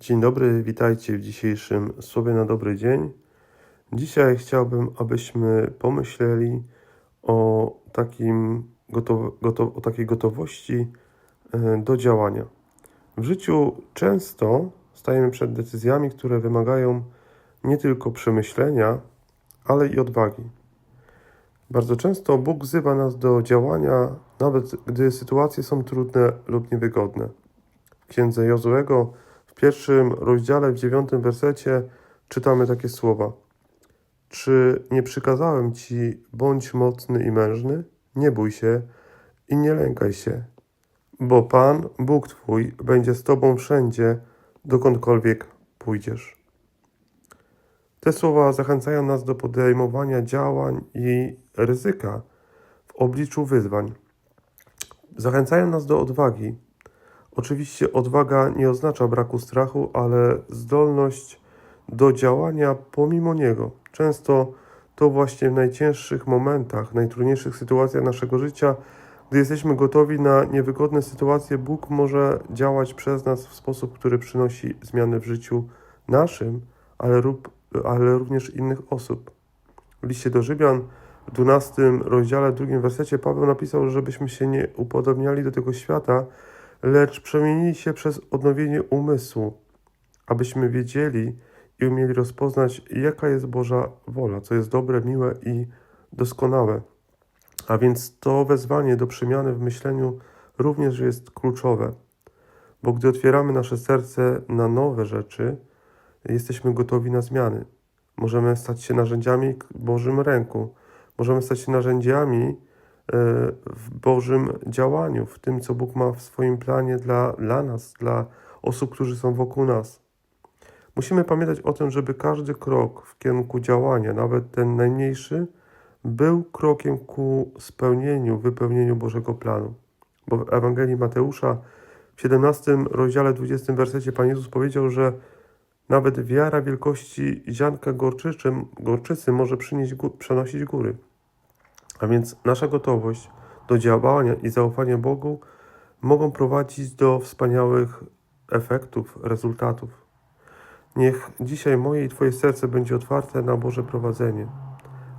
Dzień dobry, witajcie w dzisiejszym Słowie na dobry dzień. Dzisiaj chciałbym, abyśmy pomyśleli o, takim o takiej gotowości e, do działania. W życiu często stajemy przed decyzjami, które wymagają nie tylko przemyślenia, ale i odwagi. Bardzo często Bóg wzywa nas do działania, nawet gdy sytuacje są trudne lub niewygodne. W księdze Jozuego pierwszym rozdziale, w dziewiątym wersecie czytamy takie słowa. Czy nie przykazałem ci, bądź mocny i mężny? Nie bój się i nie lękaj się, bo Pan, Bóg Twój, będzie z Tobą wszędzie, dokądkolwiek pójdziesz. Te słowa zachęcają nas do podejmowania działań i ryzyka w obliczu wyzwań. Zachęcają nas do odwagi, Oczywiście odwaga nie oznacza braku strachu, ale zdolność do działania pomimo niego. Często to właśnie w najcięższych momentach, najtrudniejszych sytuacjach naszego życia, gdy jesteśmy gotowi na niewygodne sytuacje, Bóg może działać przez nas w sposób, który przynosi zmiany w życiu naszym, ale, rób, ale również innych osób. W liście do Rzymian w 12 rozdziale, drugim wersecie Paweł napisał, żebyśmy się nie upodobniali do tego świata, lecz przemienili się przez odnowienie umysłu, abyśmy wiedzieli i umieli rozpoznać, jaka jest Boża wola, co jest dobre, miłe i doskonałe. A więc to wezwanie do przemiany w myśleniu również jest kluczowe, bo gdy otwieramy nasze serce na nowe rzeczy, jesteśmy gotowi na zmiany. Możemy stać się narzędziami Bożym ręku, możemy stać się narzędziami, w Bożym działaniu, w tym, co Bóg ma w swoim planie dla, dla nas, dla osób, którzy są wokół nas. Musimy pamiętać o tym, żeby każdy krok w kierunku działania, nawet ten najmniejszy, był krokiem ku spełnieniu, wypełnieniu Bożego planu. Bo w Ewangelii Mateusza w 17 rozdziale 20 wersecie Pan Jezus powiedział, że nawet wiara wielkości ziarnka gorczycy może przynieść, przenosić góry. A więc nasza gotowość do działania i zaufanie Bogu mogą prowadzić do wspaniałych efektów, rezultatów. Niech dzisiaj moje i Twoje serce będzie otwarte na Boże prowadzenie,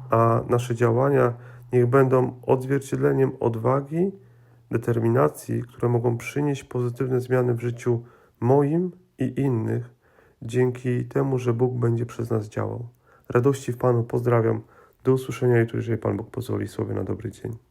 a nasze działania niech będą odzwierciedleniem odwagi, determinacji, które mogą przynieść pozytywne zmiany w życiu moim i innych, dzięki temu, że Bóg będzie przez nas działał. Radości w Panu pozdrawiam. Do usłyszenia jutro, jeżeli Pan Bóg pozwoli. Słowie na dobry dzień.